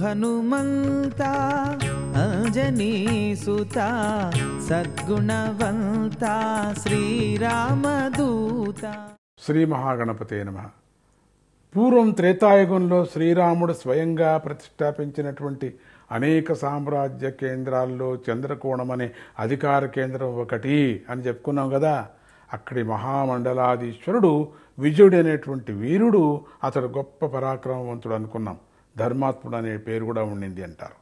హనుమంత అంజనీ సుత సద్గుణవంత శ్రీరామదూత. శ్రీ మహాగణపతే నమ. పూర్వం త్రేతాయుగంలో శ్రీరాముడు స్వయంగా ప్రతిష్టాపించినటువంటి అనేక సామ్రాజ్య కేంద్రాల్లో చంద్రకోణం అనే అధికార కేంద్రం ఒకటి అని చెప్పుకున్నాం కదా. అక్కడి మహామండలాధీశ్వరుడు విజయుడు అనేటువంటి వీరుడు అతడు గొప్ప పరాక్రమవంతుడు అనుకున్నాం. ధర్మాత్ముడు అనే పేరు కూడా ఉండింది అంటారు.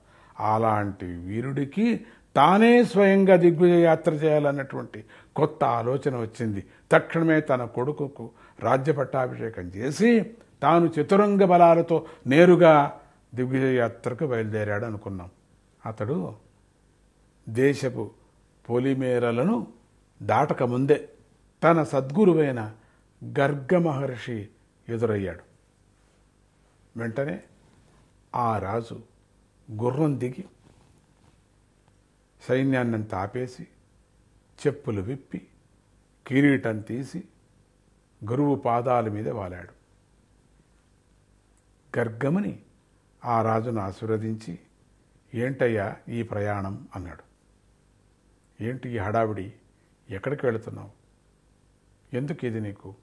అలాంటి వీరుడికి తానే స్వయంగా దిగ్విజయ యాత్ర చేయాలన్నటువంటి కొత్త ఆలోచన వచ్చింది. తక్షణమే తన కొడుకుకు రాజ్య పట్టాభిషేకం చేసి తాను చతురంగ బలాలతో నేరుగా దిగ్విజయ యాత్రకు బయలుదేరాడు అనుకున్నాం. అతడు దేశపు పొలిమేరలను దాటక ముందే తన సద్గురువైన గర్గ మహర్షి ఎదురయ్యాడు. వెంటనే ఆ రాజు గుర్రం దిగి సైన్యాన్నంత ఆపేసి చెప్పులు విప్పి కిరీటం తీసి గురువు పాదాల మీద వాలాడు. గర్గముని ఆ రాజును ఆశీర్వదించి ఏంటయ్యా ఈ ప్రయాణం? అన్నాడు. ఏంటి ఈ హడావిడి? ఎక్కడికి వెళుతున్నావు? ఎందుకు ఇది నీకు?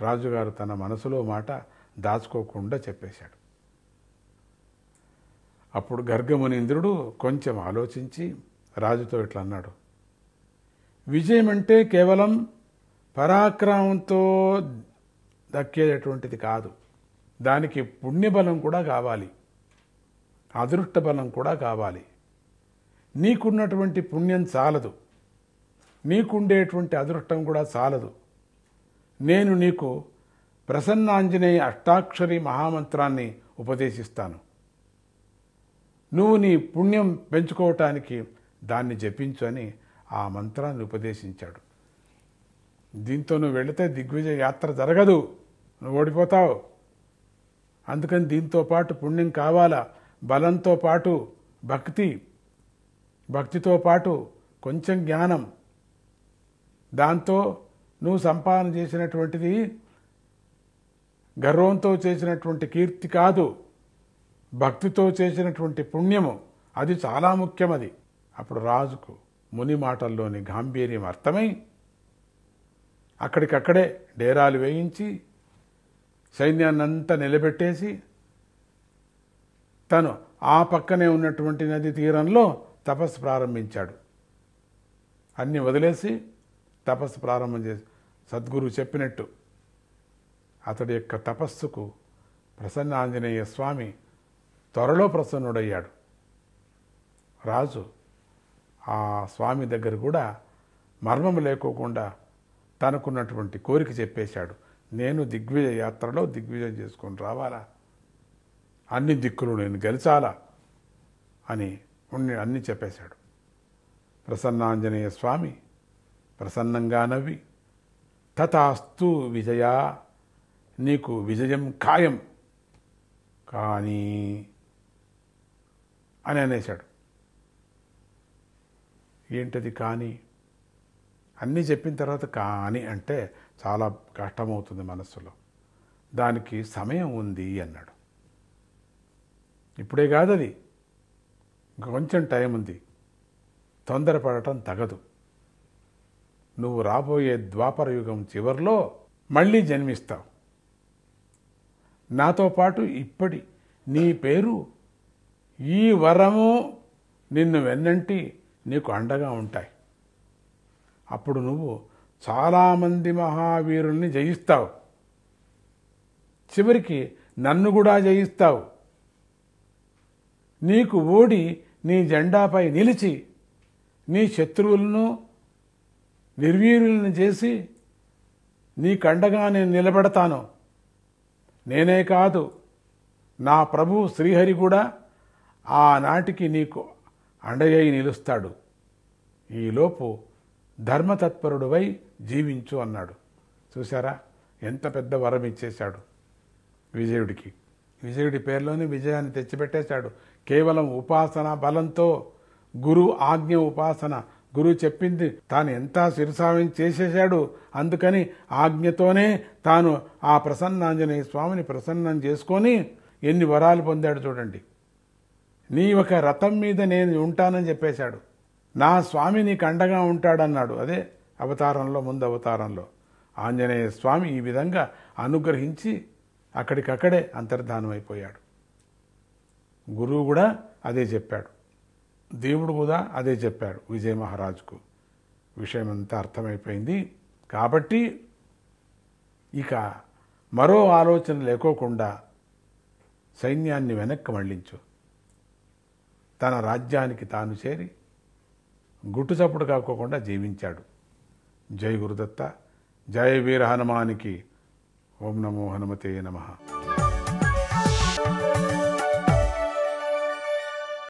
రాజుగారు తన మనసులో మాట దాచుకోకుండా చెప్పేశాడు. అప్పుడు గర్గమునింద్రుడు కొంచెం ఆలోచించి రాజుతో ఇట్లా అన్నాడు విజయం అంటే కేవలం పరాక్రమంతో దక్కేటటువంటిది కాదు. దానికి పుణ్యబలం కూడా కావాలి అదృష్ట బలం కూడా కావాలి. నీకున్నటువంటి పుణ్యం చాలదు నీకుండేటువంటి అదృష్టం కూడా చాలదు. నేను నీకు ప్రసన్నాంజనేయ అష్టాక్షరి మహామంత్రాన్ని ఉపదేశిస్తాను. నువ్వు నీ పుణ్యం పెంచుకోవటానికి దాన్ని జపించు అని ఆ మంత్రాన్ని ఉపదేశించాడు. దీంతో నువ్వు వెళితే దిగ్విజయ యాత్ర జరగదు. నువ్వు ఓడిపోతావు. అందుకని దీంతో పాటు పుణ్యం కావాలా? బలంతో పాటు భక్తి భక్తితో పాటు కొంచెం జ్ఞానం. దాంతో నువ్వు సంపాదన చేసినటువంటిది గర్వంతో చేసినటువంటి కీర్తి కాదు. భక్తితో చేసినటువంటి పుణ్యము అది చాలా ముఖ్యమది. అప్పుడు రాజుకు ముని మాటల్లోని గాంభీర్యం అర్థమై అక్కడికక్కడే డేరాలు వేయించి సైన్యాన్నంతా నిలబెట్టేసి తను ఆ పక్కనే ఉన్నటువంటి నది తీరంలో తపస్సు ప్రారంభించాడు. అన్ని వదిలేసి తపస్సు ప్రారంభం చేసి సద్గురు చెప్పినట్టు అతడి యొక్క తపస్సుకు ప్రసన్నాంజనేయ స్వామి త్వరలో ప్రసన్నుడయ్యాడు. రాజు ఆ స్వామి దగ్గర కూడా మర్మం లేకోకుండా తనకున్నటువంటి కోరిక చెప్పేశాడు. నేను దిగ్విజయ యాత్రలో దిగ్విజయం చేసుకొని రావాలా? అన్ని దిక్కులు నేను గెలిచాలా? అని ఉన్ని అన్ని చెప్పేశాడు. ప్రసన్నాంజనేయ స్వామి ప్రసన్నంగా నవ్వి తథాస్తు విజయ నీకు విజయం ఖాయం. కానీ అని అనేశాడు. ఏంటది కానీ? అన్నీ చెప్పిన తర్వాత కానీ అంటే చాలా కష్టమవుతుంది మనస్సులో. దానికి సమయం ఉంది అన్నాడు. ఇప్పుడే కాదు అది. కొంచెం టైం ఉంది. తొందరపడటం తగదు. నువ్వు రాబోయే ద్వాపర యుగం చివరిలో మళ్ళీ జన్మిస్తావు. నాతో పాటు ఇప్పటి నీ పేరు ఈ వరము నిన్ను వెన్నంటి నీకు అండగా ఉంటాయి. అప్పుడు నువ్వు చాలామంది మహావీరుల్ని జయిస్తావు. చివరికి నన్ను కూడా జయిస్తావు. నీకు ఓడి నీ జెండాపై నిలిచి నీ శత్రువులను నిర్వీర్యులను చేసి నీకండగా నేను నిలబడతాను. నేనే కాదు నా ప్రభు శ్రీహరి కూడా ఆనాటికి నీకు అండయ్యి నిలుస్తాడు. ఈలోపు ధర్మతత్పరుడువై జీవించు అన్నాడు. చూసారా ఎంత పెద్ద వరం ఇచ్చేశాడు విజయుడికి. విజయుడి పేరులోనే విజయాన్ని తెచ్చిపెట్టేశాడు. కేవలం ఉపాసన బలంతో గురు ఆజ్ఞ ఉపాసన. గురువు చెప్పింది తాను ఎంత శిరసావం చేసేశాడు. అందుకని ఆజ్ఞతోనే తాను ఆ ప్రసన్నాంజనేయ స్వామిని ప్రసన్నం చేసుకొని ఎన్ని వరాలు పొందాడు చూడండి. నీ ఒక రథం మీద నేను ఉంటానని చెప్పేశాడు. నా స్వామి నీకు అండగా ఉంటాడన్నాడు. అదే అవతారంలో ముందు అవతారంలో. ఆంజనేయ స్వామి ఈ విధంగా అనుగ్రహించి అక్కడికక్కడే అంతర్ధానమైపోయాడు. అయిపోయాడు గురువు కూడా అదే చెప్పాడు. దేవుడు కూడా అదే చెప్పాడు విజయ మహారాజుకు. విషయం అంతా అర్థమైపోయింది. కాబట్టి ఇక మరో ఆలోచన లేకోకుండా సైన్యాన్ని వెనక్కి మళ్ళించు. తన రాజ్యానికి తాను చేరి గుట్టుచప్పుడు కాకోకుండా జీవించాడు. జై గురుదత్త జయ వీర హనుమానికి ఓం నమో హనుమతే నమః.